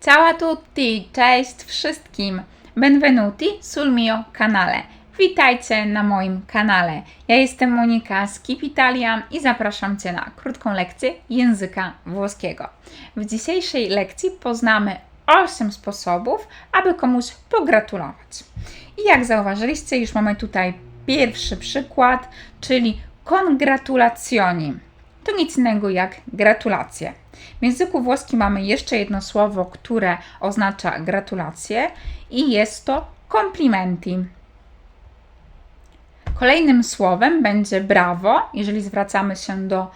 Ciao tutti, cześć wszystkim. Benvenuti sul mio canale. Witajcie na moim kanale. Ja jestem Monika z Keep i zapraszam Cię na krótką lekcję języka włoskiego. W dzisiejszej lekcji poznamy 8 sposobów, aby komuś pogratulować. I jak zauważyliście, już mamy tutaj pierwszy przykład, czyli congratulazioni. To nic innego jak gratulacje. W języku włoskim mamy jeszcze jedno słowo, które oznacza gratulacje i jest to komplimenti. Kolejnym słowem będzie brawo, jeżeli zwracamy się do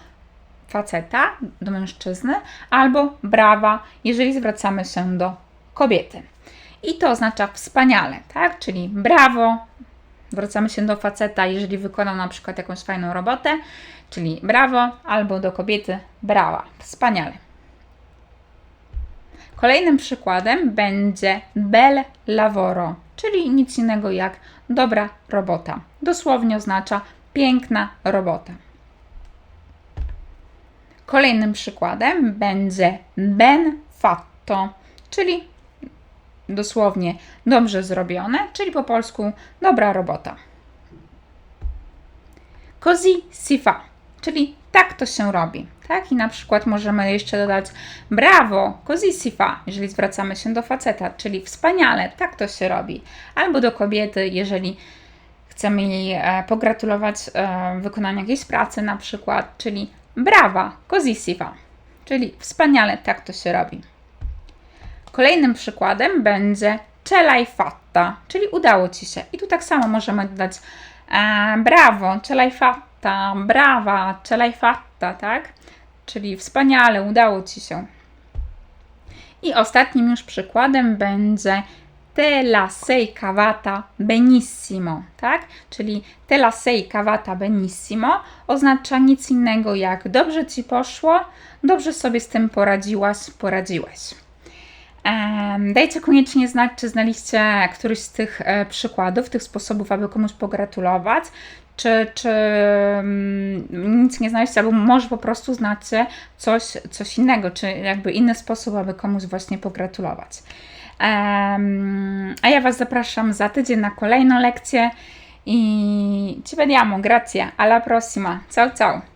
faceta, do mężczyzny, albo brawa, jeżeli zwracamy się do kobiety. I to oznacza wspaniale, tak? Czyli brawo, zwracamy się do faceta, jeżeli wykonał na przykład jakąś fajną robotę, czyli brawo, albo do kobiety brała. Wspaniale. Kolejnym przykładem będzie bel lavoro, czyli nic innego jak dobra robota. Dosłownie oznacza piękna robota. Kolejnym przykładem będzie ben fatto, czyli dosłownie dobrze zrobione, czyli po polsku dobra robota. Così si fa, czyli tak to się robi. Tak? I na przykład możemy jeszcze dodać brawo, così si fa, jeżeli zwracamy się do faceta, czyli wspaniale, tak to się robi. Albo do kobiety, jeżeli chcemy jej e, pogratulować e, wykonania jakiejś pracy na przykład, czyli brawa, così si fa, czyli wspaniale, tak to się robi. Kolejnym przykładem będzie ce l'hai fatta, czyli udało Ci się. I tu tak samo możemy dodać e, brawo, ce l'hai fatta, brawa, ce l'hai fatta, tak? Czyli wspaniale, udało Ci się. I ostatnim już przykładem będzie te la sei cavata benissimo, tak? Czyli te la sei cavata benissimo oznacza nic innego jak dobrze Ci poszło, dobrze sobie z tym poradziłaś, poradziłeś. Dajcie koniecznie znać, czy znaliście któryś z tych e, przykładów, tych sposobów, aby komuś pogratulować, czy, czy mm, nic nie znaliście, albo może po prostu znacie coś, coś innego, czy jakby inny sposób, aby komuś właśnie pogratulować. A ja Was zapraszam za tydzień na kolejną lekcję i ci vediamo, grazie, alla prossima, ciao ciao!